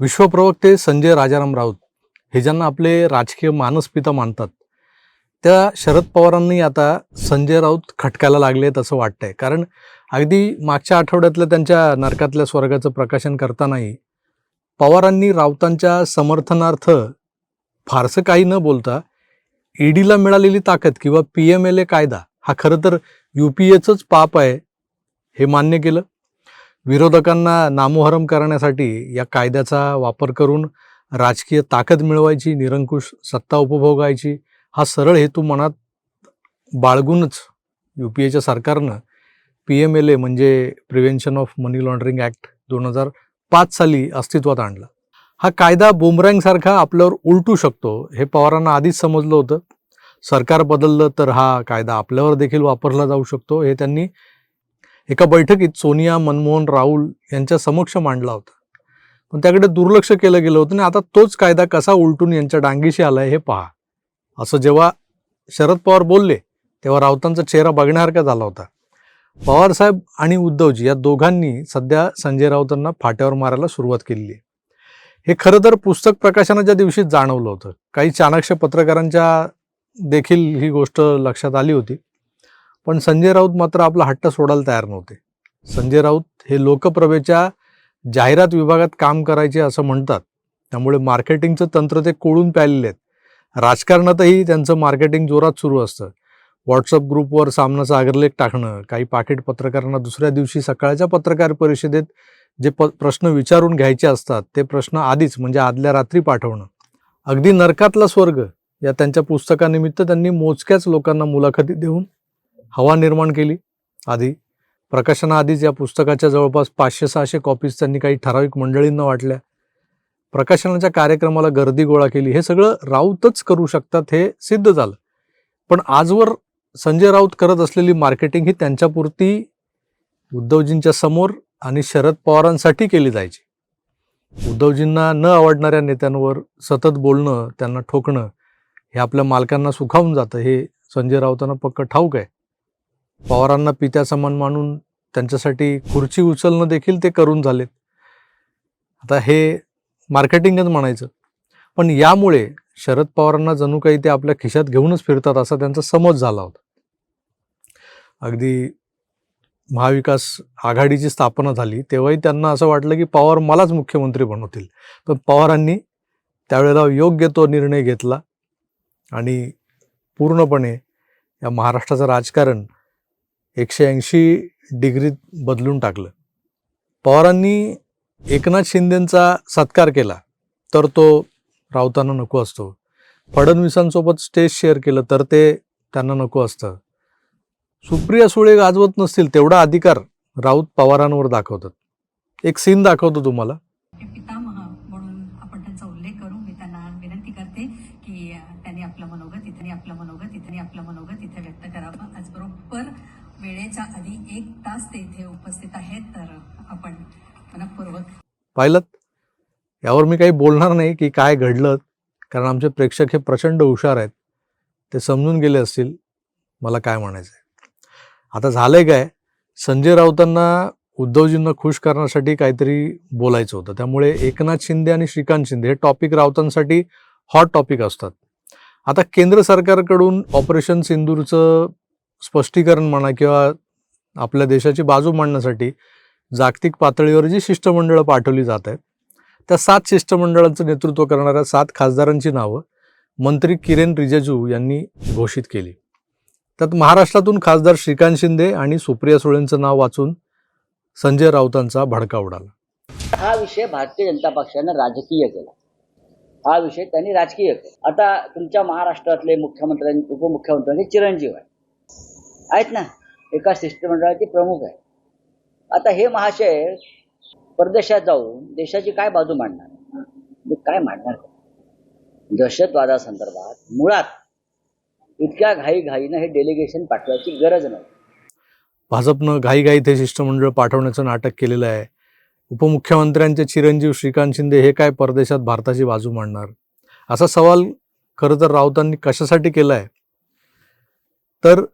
विश्वप्रवक्ते संजय राजाराम राऊत हे ज्यांना आपले राजकीय मानसपिता मानतात त्या शरद पवारांनी आता संजय राऊत खटकायला लागलेत असं वाटतंय. कारण अगदी मागच्या आठवड्यातल्या त्यांच्या नरकातल्या स्वर्गाचं प्रकाशन करतानाही पवारांनी राऊतांच्या समर्थनार्थ फारसं काही न बोलता ईडीला मिळालेली ताकद किंवा पी एम एल ए कायदा हा खरं तर यू पी एचंच पाप आहे हे मान्य केलं. विरोधकांना नामोहरम करण्यासाठी या कायद्याचा वापर करून राजकीय ताकद मिळवायची निरंकुश सत्ता उपभोगायची हा सरळ हेतू मनात बाळगूनच यू पी एच्या सरकारनं पी एम एल ए म्हणजे prevention of money laundering act दोन हजार पाच साली अस्तित्वात आणला. हा कायदा बुमरँगसारखा आपल्यावर उलटू शकतो हे पवारांना आधीच समजलं होतं. सरकार बदललं तर हा कायदा आपल्यावर देखील वापरला जाऊ शकतो हे त्यांनी एका बैठकीत सोनिया मनमोहन राहुल यांच्या समक्ष मांडला होता. पण त्याकडे दुर्लक्ष केलं गेलं होतं आणि आता तोच कायदा कसा उलटून यांच्या डांगीशी आलाय हे पहा. असं जेव्हा शरद पवार बोलले तेव्हा राऊतांचा चेहरा बघण्यासारखा झाला होता. पवारसाहेब आणि उद्धवजी या दोघांनी सध्या संजय राऊतांना फाट्यावर मारायला सुरुवात केली आहे. हे खरं तर पुस्तक प्रकाशनाच्या दिवशी जाणवलं होतं. काही चाणक्य पत्रकारांच्या देखील ही गोष्ट लक्षात आली होती. पण संजय राऊत मात्र आपला हट्ट सोडायला तयार नव्हते. संजय राऊत हे लोकप्रभेच्या जाहिरात विभागात काम करायचे असं म्हणतात. त्यामुळे मार्केटिंगचं तंत्र ते कोळून प्यालेले आहेत. राजकारणातही त्यांचं मार्केटिंग जोरात सुरू असतं. व्हॉट्सअप ग्रुपवर सामनाचा अग्रलेख टाकणं काही पाकिट पत्रकारांना दुसऱ्या दिवशी सकाळच्या पत्रकार परिषदेत जे प प्रश्न विचारून घ्यायचे असतात ते प्रश्न आधीच म्हणजे आदल्या रात्री पाठवणं. अगदी नरकातला स्वर्ग या त्यांच्या पुस्तकानिमित्त त्यांनी मोजक्याच लोकांना मुलाखती देऊन हवा निर्माण केली. आधी प्रकाशनाआधीच या पुस्तकाच्या जवळपास पाचशे सहाशे कॉपीज त्यांनी काही ठराविक मंडळींना वाटल्या. प्रकाशनाच्या कार्यक्रमाला गर्दी गोळा केली. हे सगळं राऊतच करू शकतात हे सिद्ध झालं. पण आजवर संजय राऊत करत असलेली मार्केटिंग ही त्यांच्यापुरती उद्धवजींच्या समोर आणि शरद पवारांसाठी केली जायची. उद्धवजींना न आवडणाऱ्या नेत्यांवर सतत बोलणं त्यांना ठोकणं हे आपल्या मालकांना सुखावून जातं. हे संजय राऊतांना पक्क ठाऊक आहे. पवारांना पित्या समान मानून त्यांच्यासाठी खुर्ची उचलणं देखील ते करून झालेत. आता हे मार्केटिंगच म्हणायचं. पण यामुळे शरद पवारांना जणू काही ते आपल्या खिशात घेऊनच फिरतात असा त्यांचा समज झाला होता. अगदी महाविकास आघाडीची स्थापना झाली तेव्हाही त्यांना असं वाटलं की पवार मलाच मुख्यमंत्री बनवतील. पण पवारांनी त्यावेळेला योग्य तो निर्णय घेतला आणि पूर्णपणे या महाराष्ट्राचं राजकारण एकशे ऐंशी डिग्रीत बदलून टाकलं. पवारांनी एकनाथ शिंदेंचा सत्कार केला तर तो राऊतांना नको असतो. फडणवीसांसोबत स्टेज शेअर केलं तर ते त्यांना नको असतं. सुप्रिया सुळे गाजवत नसतील तेवढा अधिकार राऊत पवारांवर दाखवतात. एक सीन दाखवतो तुम्हाला हे पितामह म्हणून आपण त्यांचा उल्लेख करू मी त्यांना विनंती करते की अ, त्यांनी आपलं मनोगत इथे आपलं मनोगत इथे आपलं मनोगत इथे व्यक्त करावं आज बरोबर वेळेच्या आधी एक तास ते इथे उपस्थित आहेत तर आपण मनपूर्वक पाहिलं? यावर मी काही बोलणार नाही की काय घडलं कारण आमचे प्रेक्षक हे प्रचंड हुशार आहेत. ते समजून गेले असतील मला काय म्हणायचं आहे आता झालंय काय? संजय राऊतांना उद्धवजींना खुश करण्यासाठी काहीतरी बोलायचं होतं. त्यामुळे एकनाथ शिंदे आणि श्रीकांत शिंदे हे टॉपिक राऊतांसाठी हॉट टॉपिक असतात. आता केंद्र सरकारकडून ऑपरेशन सिंदूरचं स्पष्टीकरण म्हणा किंवा आपल्या देशाची बाजू मांडण्यासाठी जागतिक पातळीवर जी शिष्टमंडळं पाठवली जात आहेत त्या सात शिष्टमंडळांचं नेतृत्व करणाऱ्या सात खासदारांची नावं मंत्री किरेन रिजिजू यांनी घोषित केली. त्यात महाराष्ट्रातून खासदार श्रीकांत शिंदे आणि सुप्रिया सुळेंचं नाव वाचून संजय राऊतांचा भडका उडाला. हा विषय भारतीय जनता पक्षानं राजकीय केला. हा विषय त्यांनी राजकीय केला. आता तुमच्या महाराष्ट्रातले मुख्यमंत्र्यांनी उपमुख्यमंत्री चिरंजीव आहे आहेत ना? एका शिष्टमंडळाचे प्रमुख आहे. आता हे महाशय परदेशात जाऊन देशाची काय बाजू मांडणार? काय मांडणार? दहशतवादासंदर्भात मुळात इतक्या घाईघाईनं हे डेलिगेशन पाठवायची गरज नाही. भाजपनं घाईघाईत हे शिष्टमंडळ पाठवण्याचं नाटक केलेलं आहे. उपमुख्यमंत्र्यांचे चिरंजीव श्रीकांत शिंदे हे काय परदेशात भारताची बाजू मांडणार? असा सवाल खरं तर राऊतांनी कशासाठी केला आहे तर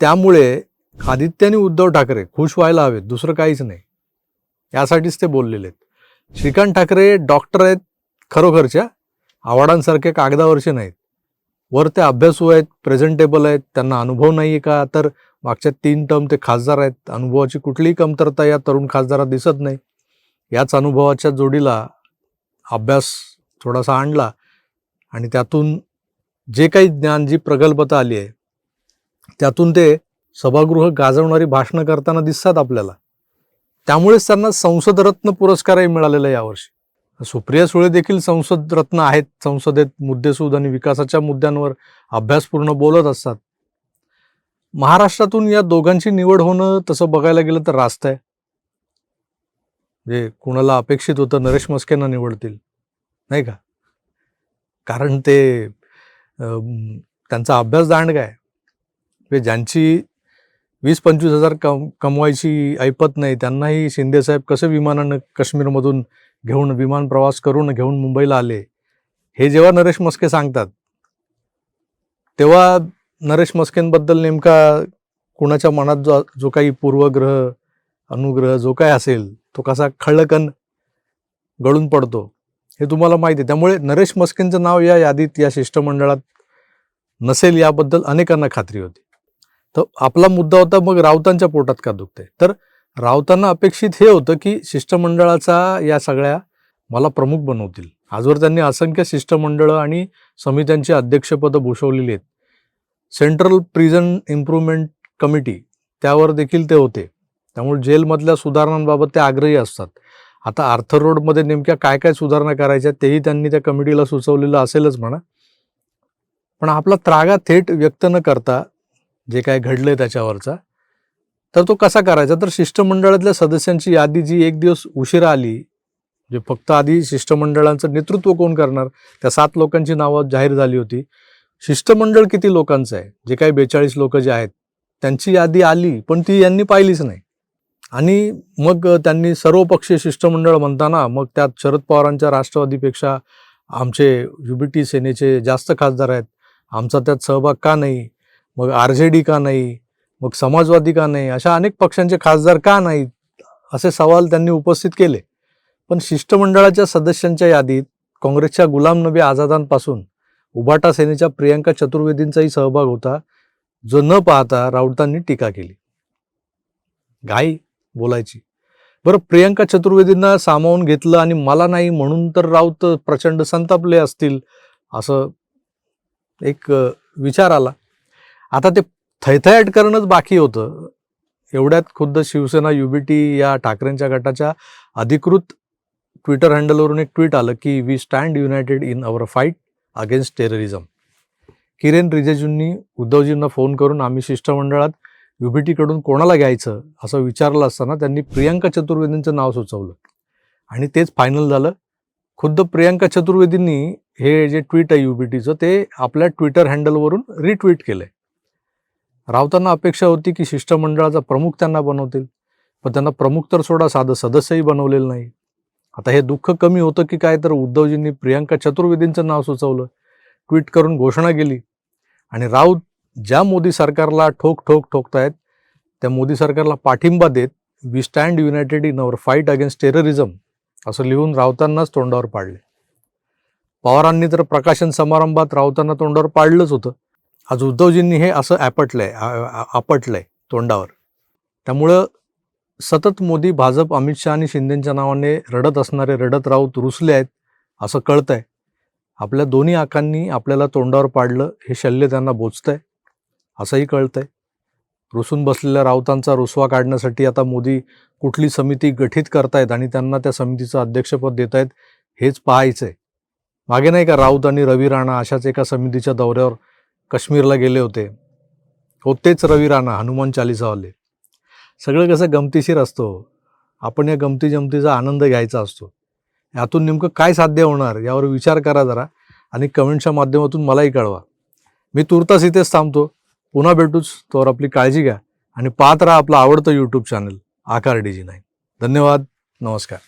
त्यामुळे आदित्य आणि उद्धव ठाकरे खुश व्हायला हवेत दुसरं काहीच नाही. यासाठीच ते बोललेले आहेत श्रीकांत ठाकरे डॉक्टर आहेत खरोखरच्या आव्हाडांसारखे कागदावरचे नाहीत. वर ते अभ्यासू आहेत प्रेझेंटेबल आहेत त्यांना अनुभव नाही आहे का? तर मागच्या तीन टर्म ते खासदार आहेत. अनुभवाची कुठलीही कमतरता या तरुण खासदारात दिसत नाही. याच अनुभवाच्या जोडीला अभ्यास थोडासा आणला आणि त्यातून जे काही ज्ञान जी प्रगल्भता आली आहे त्यातून ते सभागृह गाजवणारी भाषणं करताना दिसतात आपल्याला. त्यामुळेच त्यांना संसद रत्न पुरस्कारही मिळालेला यावर्षी. सुप्रिया सुळे देखील संसद रत्न आहेत. संसदेत मुद्देसूद आणि विकासाच्या मुद्द्यांवर अभ्यासपूर्ण बोलत असतात. महाराष्ट्रातून या दोघांची निवड होणं तसं बघायला गेलं तर रास्त आहे. जे कुणाला अपेक्षित होतं नरेश मस्केंना निवडतील नाही का? कारण ते त्यांचा अभ्यास दांडगा आहे. म्हणजे ज्यांची वीस पंचवीस हजार कम कमवायची ऐपत नाही. त्यांनाही शिंदेसाहेब कसे विमानानं काश्मीरमधून घेऊन विमान प्रवास करून घेऊन मुंबईला आले? हे जेव्हा नरेश मस्के सांगतात तेव्हा नरेश मस्केंबद्दल नेमका कुणाच्या मनात जो जो काही पूर्वग्रह अनुग्रह जो काय असेल तो कसा खळकन गळून पडतो हे तुम्हाला माहिती आहे. त्यामुळे नरेश मस्केंचं नाव या यादीत या शिष्टमंडळात नसेल याबद्दल अनेकांना खात्री होती. तर आपला मुद्दा होता मग राऊतांच्या पोटात का दुखते तर राऊतांना अपेक्षित हे होतं की शिष्टमंडळाचा या सगळ्या मला प्रमुख बनवतील. आजवर त्यांनी असंख्य शिष्टमंडळं आणि समित्यांची अध्यक्षपदं भूषवलेली आहेत. सेंट्रल प्रिझन इम्प्रूव्हमेंट कमिटी त्यावर देखील ते होते. त्यामुळे जेलमधल्या सुधारणांबाबत ते आग्रही असतात. आता आर्थर रोडमध्ये नेमक्या काय काय सुधारणा करायच्या तेही त्यांनी त्या कमिटीला सुचवलेलं असेलच म्हणा. पण आपला त्रागा थेट व्यक्त न करता जे काय घडलंय त्याच्यावरचा. तर तो कसा करायचा? तर शिष्टमंडळातल्या सदस्यांची यादी जी एक दिवस उशिरा आली म्हणजे फक्त आधी शिष्टमंडळांचं नेतृत्व कोण करणार त्या सात लोकांची नावं जाहीर झाली होती. शिष्टमंडळ किती लोकांचं आहे? जे काही बेचाळीस लोक जे आहेत त्यांची यादी आली पण ती यांनी पाहिलीच नाही. आणि मग त्यांनी सर्वपक्षीय शिष्टमंडळ म्हणताना मग त्यात शरद पवारांच्या राष्ट्रवादीपेक्षा आमचे युबीटी सेनेचे जास्त खासदार आहेत आमचा त्यात सहभाग का नाही? मग आर जे डी का नाही? मग समाजवादी का नाही? अशा अनेक पक्षांचे खासदार का नाहीत? असे सवाल त्यांनी उपस्थित केले. पण शिष्टमंडळाच्या सदस्यांच्या यादीत काँग्रेसच्या गुलाम नबी आझादांपासून उबाटा सेनेच्या प्रियांका चतुर्वेदींचाही सहभाग होता जो न पाहता राऊतांनी टीका केली. घाई बोलायची. बरं प्रियांका चतुर्वेदींना सामावून घेतलं आणि मला नाही म्हणून तर राऊत प्रचंड संतापले असतील असं एक विचार आला. आता ते थैथयाट करणंच बाकी होतं. एवढ्यात खुद्द शिवसेना युबीटी या ठाकरेंच्या गटाच्या अधिकृत ट्विटर हँडलवरून एक ट्विट आलं की we stand united in our fight against terrorism Kiren रिजेजूंनी उद्धवजींना फोन करून आम्ही शिष्टमंडळात युबीटीकडून कोणाला घ्यायचं असं विचारलं असताना त्यांनी प्रियांका चतुर्वेदींचं नाव सुचवलं. आणि तेच फायनल झालं. खुद्द प्रियांका चतुर्वेदींनी हे जे ट्विट आहे युबीटीचं ते आपल्या ट्विटर हँडलवरून रिट्विट आहे राऊतांना अपेक्षा होती की शिष्टमंडळाचा प्रमुख त्यांना बनवतील पण त्यांना प्रमुख तर सोडा साधं सदस्यही बनवलेलं नाही. आता हे दुःख कमी होतं की काय तर उद्धवजींनी प्रियांका चतुर्वेदींचं नाव सुचवलं ट्विट करून घोषणा केली. आणि राऊत ज्या मोदी सरकारला ठोक ठोक ठोकतायत त्या मोदी सरकारला पाठिंबा देत we stand united in our fight against terrorism असं लिहून राऊतांनाच तोंडावर पाडले. पवारांनी तर प्रकाशन समारंभात राऊतांना तोंडावर पाडलंच होतं. आज उद्धवजींनी हे असं ॲपटलंय आहे आपटलं आपटलंय तोंडावर. त्यामुळं सतत मोदी भाजप अमित शहा आणि शिंदेच्या नावाने रडत असणारे रडत राऊत रुसले आहेत असं कळतंय. आपल्या दोन्ही आकांनी आपल्याला तोंडावर पाडलं हे शल्य त्यांना बोचतंय असंही कळतंय. रुसून बसलेल्या राऊतांचा रुसवा काढण्यासाठी आता मोदी कुठली समिती गठीत करतायत आणि त्यांना त्या समितीचं अध्यक्षपद देत आहेत हेच पाहायचं आहे मागे नाही का राऊत आणि रवी राणा अशाच एका समितीच्या दौऱ्यावर काश्मीरला गेले होते. होतेच रवी राणा हनुमान चालिसावाले. सगळं कसं गमतीशीर असतो. आपण या गमती जमतीचा आनंद घ्यायचा असतो. यातून नेमकं काय साध्य होणार यावर विचार करा जरा आणि कमेंटच्या माध्यमातून मलाही कळवा. मी तुर्तास इथेच थांबतो. पुन्हा भेटूच तोवर आपली काळजी घ्या आणि पाहत राहा आपलं आवडतं YouTube channel Aakar D G nine धन्यवाद. नमस्कार.